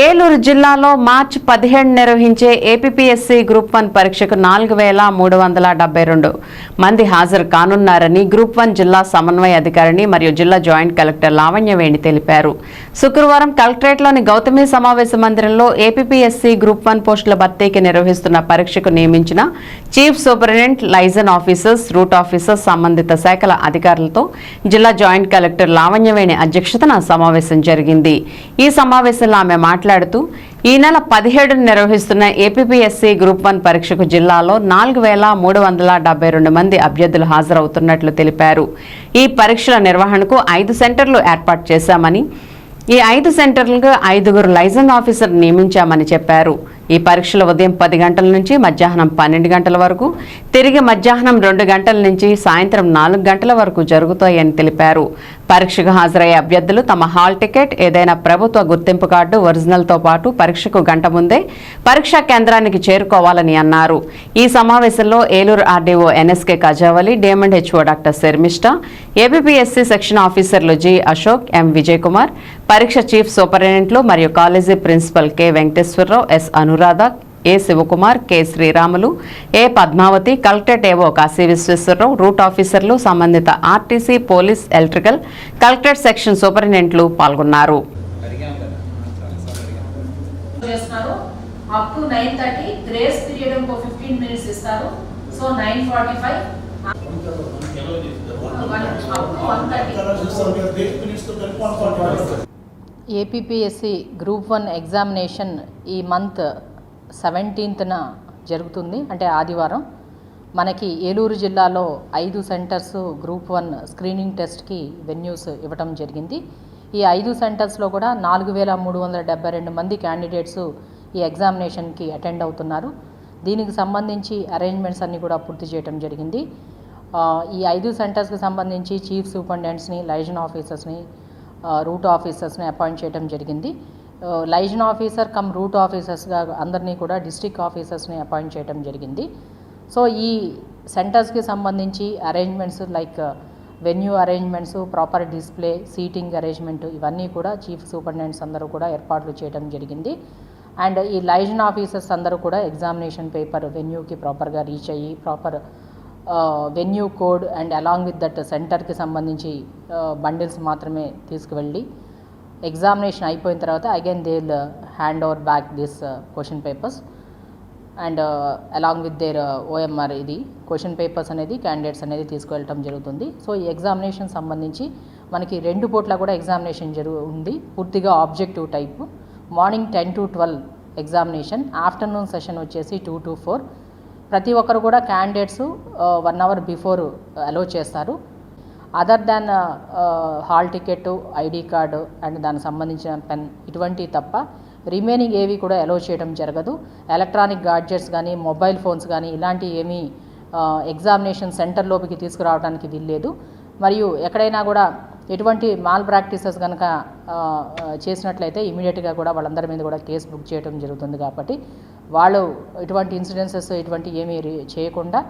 ఏలూరు జిల్లాలో మార్చి పదిహేడు నిర్వహించే ఏపీఎస్సీ గ్రూప్ వన్ పరీక్షకు నాలుగు వేల మూడు వందల డెబ్బై రెండు మంది హాజరు కానున్నారని గ్రూప్ వన్ జిల్లా సమన్వయ అధికారిని మరియు జిల్లా జాయింట్ కలెక్టర్ లావణ్యవేణి తెలిపారు. శుక్రవారం కలెక్టరేట్లోని గౌతమి సమావేశ మందిరంలో ఏపీఎస్సీ గ్రూప్ వన్ పోస్టుల భర్తీకి నిర్వహిస్తున్న పరీక్షకు నియమించిన chief superintendent liaison officers route officers సంబంధిత శాఖల అధికారులతో జిల్లా జాయింట్ కలెక్టర్ లావణ్యవేణి అధ్యక్షతన సమావేశం జరిగింది. ఈ సమావేశంలో ఆమె మాట్లాడుతూ మాట్లాడుతూ ఈ నెల పదిహేడును నిర్వహిస్తున్న ఏపీఎస్సీ గ్రూప్ వన్ పరీక్షకు జిల్లాలో నాలుగు వేల మూడు వందల డెబ్బై రెండు మంది అభ్యర్థులు హాజరవుతున్నట్లు తెలిపారు. ఈ పరీక్షల నిర్వహణకు ఐదు సెంటర్లు ఏర్పాటు చేశామని ఈ ఐదు సెంటర్లకు ఐదుగురు లైజెన్స్ ఆఫీసర్ నియమించామని చెప్పారు. ఈ పరీక్షలు ఉదయం పది గంటల నుంచి మధ్యాహ్నం పన్నెండు గంటల వరకు తిరిగి మధ్యాహ్నం రెండు గంటల నుంచి సాయంత్రం నాలుగు గంటల వరకు జరుగుతాయని తెలిపారు. పరీక్షకు హాజరయ్యే అభ్యర్థులు తమ హాల్ టికెట్ ఏదైనా ప్రభుత్వ గుర్తింపు కార్డు ఒరిజినల్తో పాటు పరీక్షకు గంట ముందే పరీక్షా కేంద్రానికి చేరుకోవాలని అన్నారు. ఈ సమావేశంలో Eluru RDO NSK Khajavali డేమండ్ HO doctor Sharmishta APPSC section ఆఫీసర్లు జి అశోక్ ఎం విజయ్ కుమార్ పరీక్ష చీఫ్ సూపరింటెండెంట్లు మరియు college principal K Venkateswararao S Anuradha A Sivakumar K Sriramulu A Padmavathi collectorate AO Kashi Visweswararao route ఆఫీసర్లు సంబంధిత RTC police electrical collectorate section సూపరింటెండెంట్లు పాల్గొన్నారు. Up to nine thirty grace period ఇంకో fifteen minutes ఇస్తారు. So nine forty five one APPSC group one examination ఈ month సెవెంటీన్త్న జరుగుతుంది అంటే ఆదివారం. మనకి ఏలూరు జిల్లాలో ఐదు సెంటర్స్ గ్రూప్ వన్ స్క్రీనింగ్ టెస్ట్కి వెన్యూస్ ఇవ్వటం జరిగింది. ఈ ఐదు సెంటర్స్లో కూడా నాలుగు వేల మూడు వందల డెబ్బై రెండు మంది క్యాండిడేట్స్ ఈ ఎగ్జామినేషన్కి అటెండ్ అవుతున్నారు. దీనికి సంబంధించి అరేంజ్మెంట్స్ అన్నీ కూడా పూర్తి చేయడం జరిగింది. ఈ ఐదు సెంటర్స్కి సంబంధించి చీఫ్ సూపరింటెండెంట్స్ని లైజన్ ఆఫీసర్స్ని రూట్ ఆఫీసర్స్ని అపాయింట్ చేయడం జరిగింది. లైజన్ ఆఫీసర్ కమ్ రూట్ ఆఫీసర్స్గా అందరినీ కూడా డిస్ట్రిక్ట్ ఆఫీసర్స్ని అపాయింట్ చేయడం జరిగింది. సో ఈ సెంటర్స్కి సంబంధించి arrangements like venue arrangements proper display seating arrangement ఇవన్నీ కూడా చీఫ్ సూపరింటెండెంట్స్ అందరూ కూడా ఏర్పాట్లు చేయడం జరిగింది. అండ్ ఈ లైజన్ ఆఫీసర్స్ అందరూ కూడా ఎగ్జామినేషన్ పేపర్ వెన్యూకి ప్రాపర్గా రీచ్ అయ్యి proper venue code and along with that సెంటర్కి సంబంధించి బండిల్స్ మాత్రమే తీసుకువెళ్ళి ఎగ్జామినేషన్ అయిపోయిన తర్వాత again they will hand over back this question papers and along with there OMR ఇది క్వశ్చన్ పేపర్స్ అనేది క్యాండిడేట్స్ అనేది తీసుకువెళ్ళటం జరుగుతుంది. సో ఈ ఎగ్జామినేషన్ సంబంధించి మనకి రెండు పూట్ల కూడా ఎగ్జామినేషన్ జరుగు ఉంది. పూర్తిగా objective type morning ten to twelve examination afternoon session వచ్చేసి టూ టు ఫోర్ ప్రతి ఒక్కరు కూడా candidates one hour before allow చేస్తారు. Other than hall ticket ID card and దానికి సంబంధించిన పెన్ ఇటువంటివి తప్ప రిమైనింగ్ ఏవి కూడా అలో చేయడం జరగదు. ఎలక్ట్రానిక్ గాడ్జెట్స్ కానీ మొబైల్ ఫోన్స్ కానీ ఇలాంటివి ఏమీ ఎగ్జామినేషన్ సెంటర్లోపలికి తీసుకురావడానికి వీల్లేదు. మరియు ఎక్కడైనా కూడా ఎటువంటి మాల్ ప్రాక్టీసెస్ కనుక చేసినట్లయితే ఇమీడియట్గా కూడా వాళ్ళందరి మీద కూడా కేసు బుక్ చేయడం జరుగుతుంది కాబట్టి వాళ్ళు ఇటువంటి ఇన్సిడెన్సెస్ ఇటువంటి ఏమీ చేయకుండా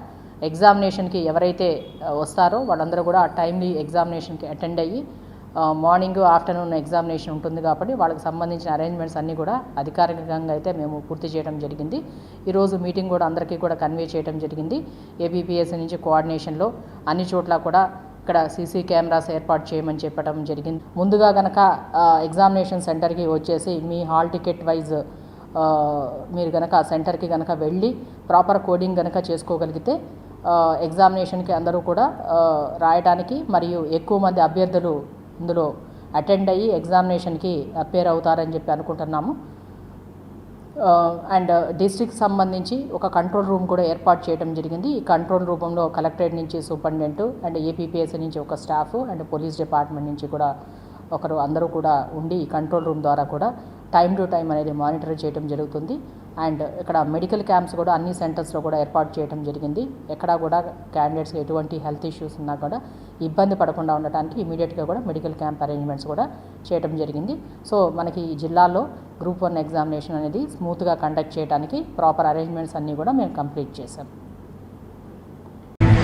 ఎగ్జామినేషన్కి ఎవరైతే వస్తారో వాళ్ళందరూ కూడా టైమ్లీ ఎగ్జామినేషన్కి అటెండ్ అయ్యి మార్నింగ్ ఆఫ్టర్నూన్ ఎగ్జామినేషన్ ఉంటుంది కాబట్టి వాళ్ళకి సంబంధించిన అరేంజ్మెంట్స్ అన్నీ కూడా అధికారికంగా అయితే మేము పూర్తి చేయడం జరిగింది. ఈరోజు మీటింగ్ కూడా అందరికీ కూడా కన్వే చేయడం జరిగింది. ఏబీపీఎస్సీ నుంచి కోఆర్డినేషన్లో అన్ని చోట్ల కూడా ఇక్కడ సీసీ కెమెరాస్ ఏర్పాటు చేయమని చెప్పడం జరిగింది. ముందుగా గనక ఎగ్జామినేషన్ సెంటర్కి వచ్చేసి మీ హాల్ టికెట్ వైజ్ మీరు గనక ఆ సెంటర్కి గనక వెళ్ళి ప్రాపర్ కోడింగ్ గనక చేసుకోగలిగితే ఎగ్జామినేషన్కి అందరూ కూడా రాయడానికి మరియు ఎక్కువ మంది అభ్యర్థులు ఇందులో అటెండ్ అయ్యి ఎగ్జామినేషన్కి అపేర్ అవుతారని చెప్పి అనుకుంటున్నాము. అండ్ డిస్ట్రిక్ట్ సంబంధించి ఒక కంట్రోల్ రూమ్ కూడా ఏర్పాటు చేయడం జరిగింది. ఈ కంట్రోల్ రూపంలో కలెక్టరేట్ నుంచి సూపరింటెండెంట్ అండ్ ఏపీపీఎస్ నుంచి ఒక స్టాఫ్ అండ్ పోలీస్ డిపార్ట్మెంట్ నుంచి కూడా ఒకరు అందరూ కూడా ఉండి ఈ కంట్రోల్ రూమ్ ద్వారా కూడా టైం టు టైం అనేది మానిటర్ చేయడం జరుగుతుంది. అండ్ ఇక్కడ మెడికల్ క్యాంప్స్ కూడా అన్ని సెంటర్స్లో కూడా ఏర్పాటు చేయడం జరిగింది. ఎక్కడా కూడా క్యాండిడేట్స్కి ఎటువంటి హెల్త్ ఇష్యూస్ ఉన్నా కూడా ఇబ్బంది పడకుండా ఉండటానికి ఇమీడియట్గా కూడా మెడికల్ క్యాంప్ అరేంజ్మెంట్స్ కూడా చేయడం జరిగింది. సో మనకి ఈ జిల్లాలో గ్రూప్ వన్ ఎగ్జామినేషన్ అనేది స్మూత్గా కండక్ట్ చేయడానికి ప్రాపర్ అరేంజ్మెంట్స్ అన్నీ కూడా మేము కంప్లీట్ చేసాం